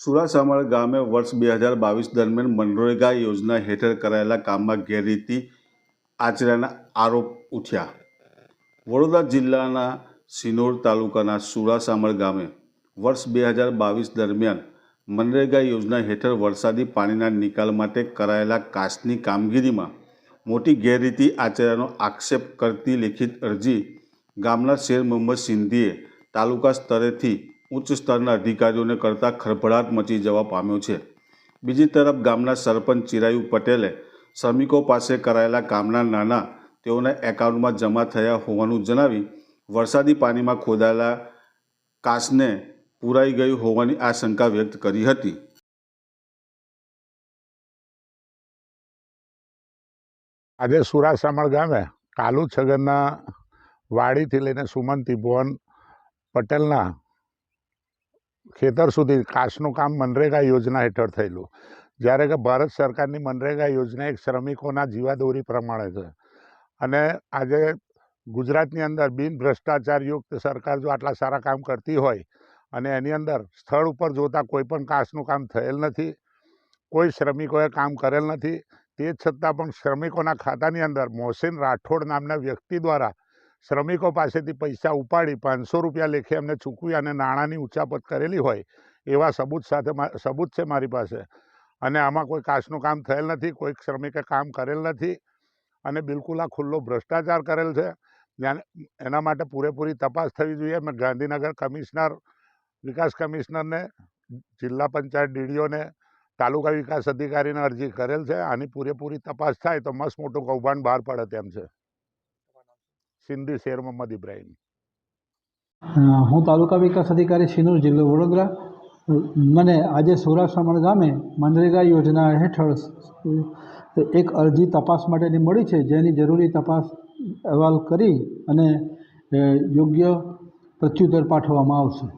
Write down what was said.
સુરાસામળ ગામે વર્ષ બે હજાર બાવીસ દરમિયાન મનરેગા યોજના હેઠળ કરાયેલા કામમાં ગેરરીતિ આચર્યાના આરોપ ઉઠ્યા. વડોદરા જિલ્લાના સિનોર તાલુકાના સુરાસામળ ગામે વર્ષ બે હજાર બાવીસ દરમિયાન મનરેગા યોજના હેઠળ વરસાદી પાણીના નિકાલ માટે કરાયેલા કાચની કામગીરીમાં મોટી ગેરરીતિ આચર્યાનો આક્ષેપ કરતી લેખિત અરજી ગામના શેર મોહમ્મદ સિંધીએ તાલુકા સ્તરેથી ઉચ્ચ સ્તરના અધિકારીઓને કરતાં ખળભળાટ મચી જવા પામ્યો છે. બીજી તરફ ગામના સરપંચ ચિરાયુ પટેલે શ્રમિકો પાસે કરાયેલા કામના નાના તેઓના એકાઉન્ટમાં જમા થયા હોવાનું જણાવી વરસાદી પાણીમાં ખોદાયેલા કાસને પુરાઈ ગયું હોવાની આશંકા વ્યક્ત કરી હતી. આજે સુરાસામણ ગામે કાલુ છગનના વાડીથી લઈને સુમન ભુવન પટેલના ખેતર સુધી કાશનું કામ મનરેગા યોજના હેઠળ થયેલું. જ્યારે કે ભારત સરકારની મનરેગા યોજના એક શ્રમિકોના જીવાદોરી પ્રમાણે છે. અને આજે ગુજરાતની અંદર બિન ભ્રષ્ટાચારયુક્ત સરકાર જો આટલા સારા કામ કરતી હોય અને એની અંદર સ્થળ ઉપર જોતા કોઈ પણ કાશનું કામ થયેલ નથી, કોઈ શ્રમિકોએ કામ કરેલ નથી, તે છતાં પણ શ્રમિકોના ખાતાની અંદર મોહસિન રાઠોડ નામના વ્યક્તિ દ્વારા શ્રમિકો પાસેથી પૈસા ઉપાડી પાંચસો રૂપિયા લેખે એમને ચૂકવી અને નાણાંની ઉચ્ચાપત કરેલી હોય, એવા સબૂત સાથે સબૂત છે મારી પાસે. અને આમાં કોઈ કાચનું કામ થયેલ નથી કોઈ શ્રમિકે કામ કરેલ નથી અને બિલકુલ આ ખુલ્લો ભ્રષ્ટાચાર કરેલ છે. એના માટે પૂરેપૂરી તપાસ થવી જોઈએ. મેં ગાંધીનગર કમિશનર, વિકાસ કમિશનરને, જિલ્લા પંચાયત ડીડીઓને, તાલુકા વિકાસ અધિકારીને અરજી કરેલ છે. આની પૂરેપૂરી તપાસ થાય તો મસ્ત મોટું કૌભાંડ બહાર પડે તેમ છે. સિંધી શેર મોહમ્મદ ઇબ્રાહીમ. હું તાલુકા વિકાસ અધિકારી સિનોર જિલ્લો વડોદરા. મને આજે સૌરાષ્ટ્રમાં ગામે મનરેગા યોજના હેઠળ એક અરજી તપાસ માટેની મળી છે, જેની જરૂરી તપાસ અહેવાલ કરી અને યોગ્ય પ્રત્યુત્તર પાઠવવામાં આવશે.